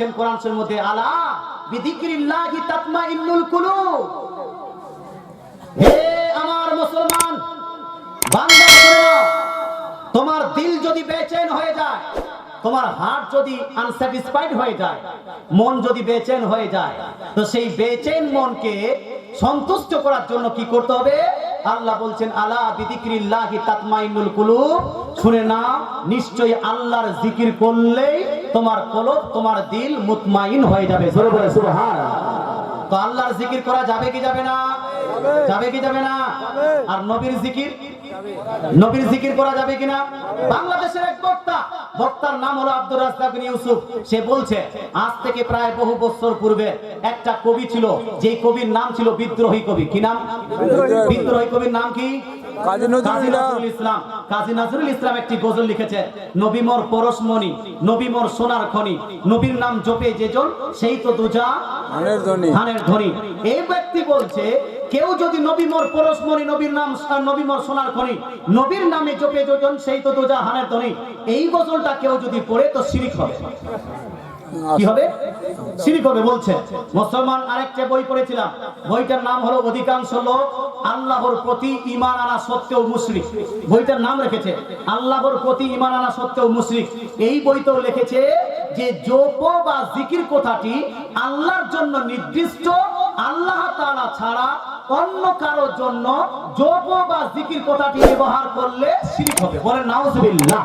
বলছেন কোরআন মধ্যে, আলা তাতমাইন্নুল হে আমার মুসলমান, বান্দা তোমার দিল যদি বেচেন হয়ে যায়, তোমার হার্ট যদি আনস্যাটিসফাইড হয়ে যায়, মন যদি বেচেন হয়ে যায়, তো সেই বেচেন মনকে সন্তুষ্ট করার জন্য কি করতে হবে? আল্লাহ বলছেন, আলা বিদিক্রিল্লাহি তাতমাইনুল কুলুব। শুনে না নিশ্চয়ই আল্লাহর জিকির করলেই তোমার কলব, তোমার দিল মুতমাইন হয়ে যাবে। জোরে বলে, সুবহানাল্লাহ। তো আল্লাহর জিকির করা যাবে কি যাবে না? যাবে কি যাবে না? আর নবীর জিকির? নবীর জিকির করা যাবে কিনা বাংলাদেশের এক বক্তা বক্তার নাম হলো আব্দুর রাজ্জাক বিন ইউসুফ। সে বলছে আজ থেকে প্রায় বহু বছর পূর্বে একটা কবি ছিল যেই কবির নাম ছিল বিদ্রোহী কবি। কি নাম? বিদ্রোহী কবির নাম কি? কাজী নজরুল ইসলাম। কাজী নজরুল ইসলাম একটি গজল লিখেছে নবী মোর পরশমণি নবী মোর সোনার খনি নবীর নাম জপে যেজন সেই তো দুজা ধানের ধ্বনি ধানের ধ্বনি এই ব্যক্তি বলছে কেউ যদি নবী মোর পরশমণি নবীর নাম নবী মোর সোনার খনি নবীর নামে জপে যোজন সেই তো দুজা হানের ধ্বনি এই গজলটা কেউ যদি পড়ে তো শিরিক হবে। কি হবে? শিরিক হবে বলছে। মুসলমান আরেকটা বই পড়েছিলাম। বইটার নাম হলো অধিকাংশ লোক আল্লাহর প্রতি ঈমান আনা সত্ত্বেও মুশরিক। বইটার নাম রেখেছে, আল্লাহর প্রতি ঈমান আনা সত্ত্বেও মুশরিক। এই বইতেও লিখেছে যে জপ বা জিকির কথাটি আল্লাহর জন্য নির্দিষ্ট, আল্লাহ তাআলা ছাড়া অন্য কারোর জন্য জপ বা জিকির কথাটি ব্যবহার করলে শিরিক হবে। বলে নাউজুবিল্লাহ।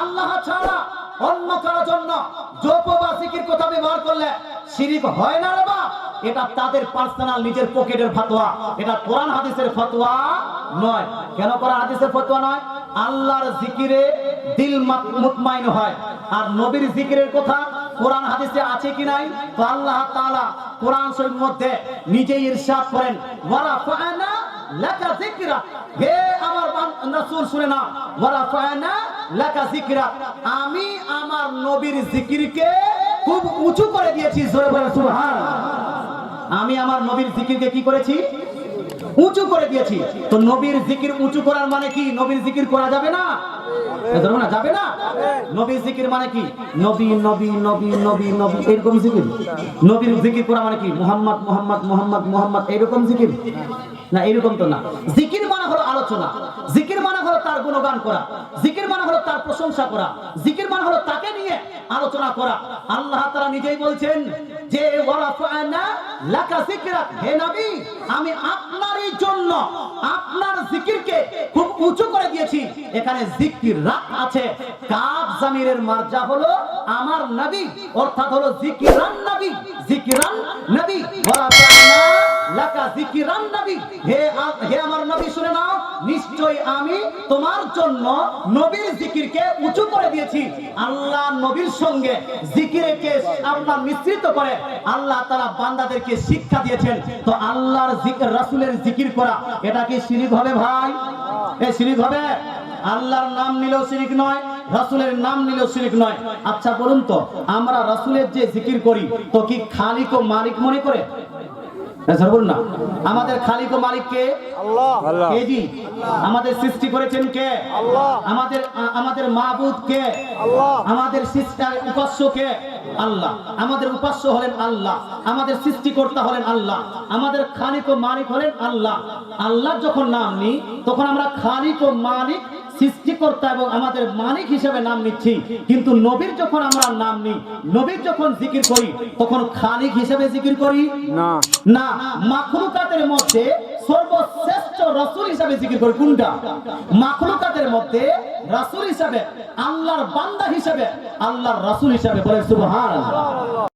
আল্লাহ ছাড়া অন্য কারোর জন্য জপ বা জিকির কথা ব্যবহার করলে শিরিক হয় না রে এটা তাদের পার্সোনাল নিজের পকেটের ফতোয়া এটা কোরআন হাদিসের ফতোয়া নয়। কেন কোরআন হাদিসের ফতোয়া নয়? আল্লাহর জিকিরে দিল মুতমাইন হয়। আর নবীর জিকিরের কথা কোরআন হাদিসে আছে কি নাই? তো আল্লাহ তাআলা কোরআন শরীফের মধ্যে নিজেই ইরশাদ করেন ওয়ালা ফাআনা লাকা যিকরা। হে আমার রাসূল, শুনে না ওয়ালা ফাআনা লাকা যিকরা। আমি আমার নবীর জিকিরকে খুব উঁচু করে দিয়েছি, জোরে বলে সুবহানাল্লাহ। আমি আমার নবীর জিকিরকে কি করেছি? উঁচু করে দিয়েছি। তো নবীর জিকির উঁচু করার মানে কি? নবীর জিকির করা যাবে না? যাবে না? নবীর জিকির মানে কি? নবী নবী নবী নবী নবী, এরকম জিকির। নবীর জিকির করা মানে কি? মোহাম্মদ মোহাম্মদ মোহাম্মদ মোহাম্মদ, এরকম জিকির? না, এরকম তো না। জিকির মানে হলো আলোচনা। জিকির মানে হলো তার গুণগান করা। জিকির মানে হলো তার প্রশংসা করা। জিকির মানে হলো তাকে নিয়ে আলোচনা করা। আল্লাহ তারা নিজেই বলছেন যে ওয়ারাফানা, লাকা যিকরাক হে নবী, আমি আপনারই জন্য আপনার জিকিরকে খুব উঁচু করে দিয়েছি। এখানে জিকির রাত আছে। কাব জামিরের মার্জা হলো আমার নবী, অর্থাৎ হলো জিকিরান নবী জিকিরান নবী। ওয়ারাফানা, লাকা যিকিরান আমি তোমার জন্য নবীর জিকিরকে উঁচু করে দিয়েছি। আল্লাহ নবীর সঙ্গে জিকিরকে আপনার মিশ্রিত করে আল্লাহ তারা বান্দাদেরকে শিক্ষা দিয়েছেন। তো আল্লাহর জিকির রাসূলের জিকির করা, এটা কি শিরিক হবে ভাই? এ শিরিক হবে? আল্লাহর নাম নিলেও শিরিক নয়, রাসূলের নাম নিলেও শিরিক নয়। আচ্ছা বলুন তো, আমরা রাসূলের যে জিকির করি, তো কি খালিক ও মালিক মনে করে? না। আমাদের খালিক ও মালিক কে আল্লাহ। জি? আমাদের সৃষ্টি করেছেন কে? আল্লাহ। আমাদের আমাদের মাহবুদ কে? আল্লাহ। আমাদের সৃষ্টার উপাস্য কে? আল্লাহ। আমাদের উপাস্য হলেন আল্লাহ। আমাদের সৃষ্টিকর্তা হলেন আল্লাহ। আমাদের খালিক ও মালিক হলেন আল্লাহ। আল্লাহ যখন নাম নিই তখন আমরা খালিক ও মালিক সৃষ্টিকর্তা এবং আমাদের মালিক হিসেবে নাম নিচ্ছি। কিন্তু নবীর যখন আমরা নাম নিই নবীর যখন জিকির করি তখন খালিক হিসেবে জিকির করি? না। না। মাখলুকাতের মধ্যে সর্বশ্রেষ্ঠ রাসূল হিসাবে জিকির করি। কোনটা? মাখলুকাতের মধ্যে রাসূল হিসাবে আল্লাহর বান্দা হিসাবে আল্লাহর রাসূল হিসাবে বলে সুবহানাল্লাহ।